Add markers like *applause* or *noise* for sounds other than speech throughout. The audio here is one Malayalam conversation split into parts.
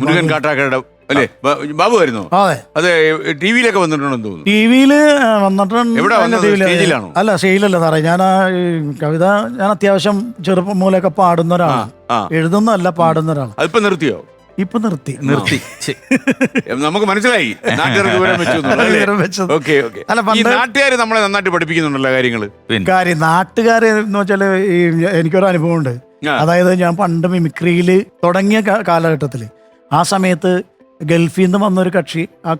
മുരുകൻ കാട്ടാക്കയുടെ അല്ലേ? ബാബു ആയിരുന്നു. അതെ. അതെ ടി വിയിലൊക്കെ വന്നിട്ടുണ്ടെന്ന് തോന്നുന്നു. ടി വിയിൽ വന്നിട്ടുണ്ട് എവിടാ വന്നത്? സ്റ്റേജിലാണോ? അല്ല സ്റ്റേജിലല്ല സാറേ. ഞാൻ ആ ഈ കവിത ഞാൻ അത്യാവശ്യം ചെറുപ്പം മൂലമൊക്കെ പാടുന്ന ഒരാളാണ് ആ. എഴുതുന്നതല്ല പാടുന്ന ഒരാളാണ് അതിപ്പോ നിർത്തിയോ? ഇപ്പൊ നിർത്തി. നിർത്തി. ഛെ, നമുക്ക് മനസ്സിലായി. നാട്ടുകാർക്ക് വിവരം വെച്ചു *laughs* വിവരം വെച്ചത്. Okay okay. അല്ല, ഈ പണ്ട് നാട്ടുകാർ നമ്മളെ നന്നായിട്ട് പഠിപ്പിക്കുന്നുണ്ടല്ലോ കാര്യങ്ങൾ. പിന്നെ. കാര്യം നാട്ടുകാര് എന്ന് വെച്ചാൽ ഈ എനിക്കൊരു അനുഭവമുണ്ട്. ആ. അതായത് ഞാൻ പണ്ട് മിമിക്രിയിൽ തുടങ്ങിയ കാലഘട്ടത്തിൽ കാലഘട്ടത്തിൽ ആ സമയത്ത് ഗൾഫിൽ നിന്ന് വന്നൊരു കക്ഷി ആ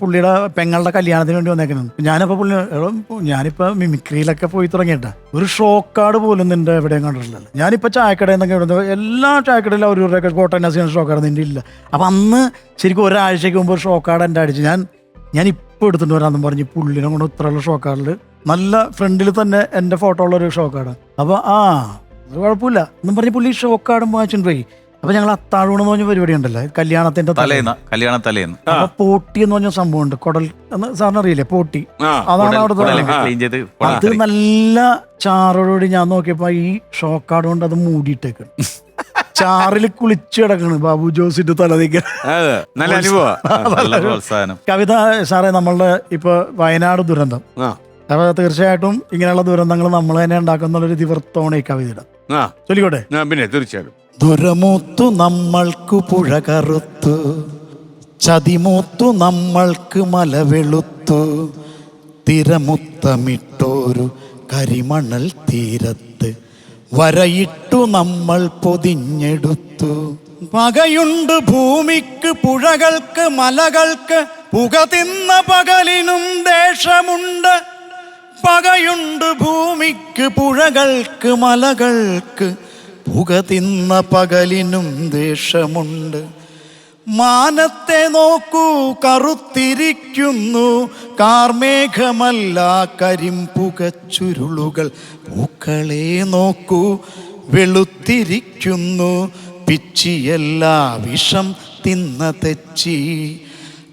പുള്ളിയുടെ പെങ്ങളുടെ കല്യാണത്തിന് വേണ്ടി വന്നേക്കുന്നത്. ഞാനിപ്പോൾ പുള്ളി ഞാനിപ്പോൾ ഞാനിപ്പോ മിമിക്രിയിലൊക്കെ പോയി തുടങ്ങിയിട്ട. ഒരു ഷോക്കാട് പോലും നിന്റെ എവിടെയും കണ്ടിട്ടില്ലല്ലോ ഞാനിപ്പോൾ ചായക്കടയിൽ നിന്നൊക്കെ ഇവിടുന്ന് എല്ലാ ചായക്കടയിലും കോട്ടൺ നസീൻ ഷോക്കാർഡ് നിന്റെ ഇല്ല. അപ്പം അന്ന് ശരിക്കും ഒരാഴ്ചയ്ക്ക് മുമ്പ് ഒരു ഷോക്കാർഡ് എന്റെ അടിച്ച്. ഞാൻ ഞാൻ ഇപ്പോൾ എടുത്തിട്ട് വരാമെന്ന് പറഞ്ഞ് പുള്ളിനെ കൊണ്ട് ഇത്രയുള്ള ഷോക്കാർഡിൽ നല്ല ഫ്രണ്ടിൽ തന്നെ എന്റെ ഫോട്ടോ ഉള്ള ഒരു ഷോക്കാർഡ് അപ്പോൾ ആ അത് കുഴപ്പമില്ല. എന്നും പറഞ്ഞ് പുള്ളി ഷോക്കാർഡും വാങ്ങിച്ചിട്ട് പോയി അപ്പോൾ ഞങ്ങൾ അത്താഴൂണ് എന്ന് പറഞ്ഞ പരിപാടി ഉണ്ടല്ലോ. കല്യാണത്തിന്റെ തലേന്ന്. കല്യാണ തലേന്ന്. അപ്പൊ പോട്ടി എന്ന് പറഞ്ഞ സംഭവം ഉണ്ട് കൊടൽ എന്ന് സാറിന് അറിയില്ലേ? പോട്ടി. അതാണ് അവിടെ അവിടുത്തെ കുടലൊക്കെ ആ. ക്ലീൻ ചെയ്ത് അത്. നല്ല ചാറോടുകൂടി ഞാൻ നോക്കിയപ്പോ ഈ ഷോക്കാട് കൊണ്ട് അത് മൂടിയിട്ടേക്ക് ചാറിൽ കുളിച്ചു കിടക്കണ്. ബാബു ജോസിന്റെ തലതിക്ക് അതെ നല്ല അനുഭവ *laughs* നല്ല പ്രോത്സാഹനം. കവിത സാറേ നമ്മളുടെ ഇപ്പൊ വയനാട് ദുരന്തം. ആ. അപ്പൊ തീർച്ചയായിട്ടും ഇങ്ങനെയുള്ള ദുരന്തങ്ങൾ നമ്മൾ തന്നെ ഉണ്ടാക്കുന്നുള്ളൊരു ദിവർത്തോണ ഈ കവിതയുടെ. ആ. ചൊല്ലിക്കോട്ടെ? ആ, പിന്നെ തീർച്ചയായിട്ടും. ദുരമൂത്തു നമ്മൾക്കു പുഴ കറുത്തു. ചതിമൂത്തു നമ്മൾക്ക് മല വെളുത്തു തിരമുത്തമിട്ടോരു കരിമണൽ തീരത്ത് വരയിട്ടു നമ്മൾ പൊതിഞ്ഞെടുത്തു. പകയുണ്ട് ഭൂമിക്ക് പുഴകൾക്ക് മലകൾക്ക് പുക തിന്ന പകലിനും ദേശമുണ്ട്. പകയുണ്ട് ഭൂമിക്ക് പുഴകൾക്ക് മലകൾക്ക് പുക തിന്ന പകലിനും ദേഷമുണ്ട്. മാനത്തെ നോക്കൂ കറുത്തിരിക്കുന്നു. കാർമേഘമല്ല കരിമ്പുകച്ചുരുളുകൾ പൂക്കളെ നോക്കൂ വെളുത്തിരിക്കുന്നു. പിച്ചിയല്ല വിഷം തിന്ന തെച്ചി.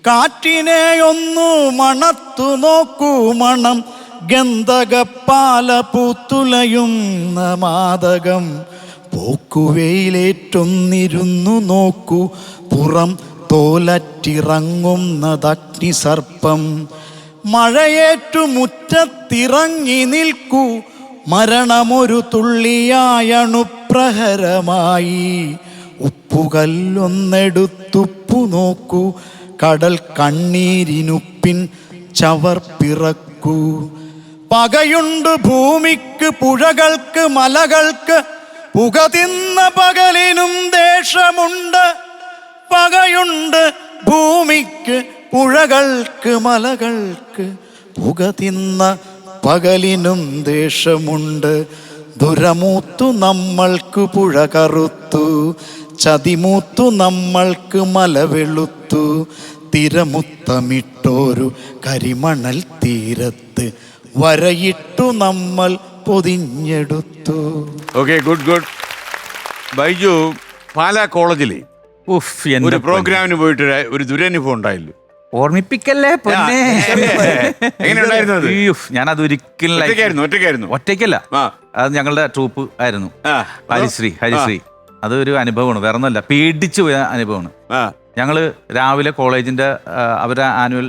കാറ്റിനെ ഒന്നു മണത്തു നോക്കൂ മണം. ഗന്ധകപ്പാല പൂത്തുലയുന്ന മാതകം. പോക്കുവെയിലേറ്റൊന്നിരുന്നു നോക്കൂ. പുറം തോലറ്റിറങ്ങുന്നതഗ്നിസർപ്പം. മഴയേറ്റു മുറ്റത്തിറങ്ങി നിൽക്കൂ. മരണമൊരു തുള്ളിയായണുപ്രഹരമായി. ഉപ്പുകല്ലൊന്നെടുത്തുപ്പു നോക്കൂ. കടൽ കണ്ണീരിനുപ്പിൻ ചവർപ്പിറക്കൂ. പകയുണ്ട് ഭൂമിക്ക് പുഴകൾക്ക് മലകൾക്ക് പുക തിന്ന പകലിനും ദേശമുണ്ട് പകയുണ്ട് ഭൂമിക്ക് പുഴകൾക്ക് മലകൾക്ക്. പുക തിന്ന പകലിനും ദേഷമുണ്ട്. ദുരമൂത്തു നമ്മൾക്ക് പുഴ കറുത്തു. ചതിമൂത്തു നമ്മൾക്ക് മല വെളുത്തു. തിരമുത്തമിട്ടോരു കരിമണൽ തീരത്ത് വരയിട്ടു നമ്മൾ പൊതിഞ്ഞെടുത്തു. Okay good good Baiju Pala കോളേജിലെ ഉഫ് ഒരു എന്റെ പ്രോഗ്രാമിന് പോയിട്ട് ഒരു- ഒരു ദുരനുഭവം ഉണ്ടായില്ലോ? ഓർമ്മിപ്പിക്കല്ലേ പൊന്നെ? എങ്ങനെ ഉണ്ടായിരുന്നത് ഞാൻ അത് ഒരിക്കലും life- ഒറ്റയ്ക്കായിരുന്നു ഒറ്റയ്ക്കായിരുന്നു? ഒറ്റയ്ക്കല്ല. ആ. അത് ഞങ്ങളുടെ ട്രൂപ്പ് ആയിരുന്നു. ആ ഹരിശ്രീ ഹരിശ്രീ. അതൊരു അനുഭവമാണ് വേറെ ഒന്നല്ല പേടിച്ചു പോയ അനുഭവമാണ്. ആ. ഞങ്ങൾ രാവിലെ കോളേജിന്റെ ആ, അവരുടെ ആനുവൽ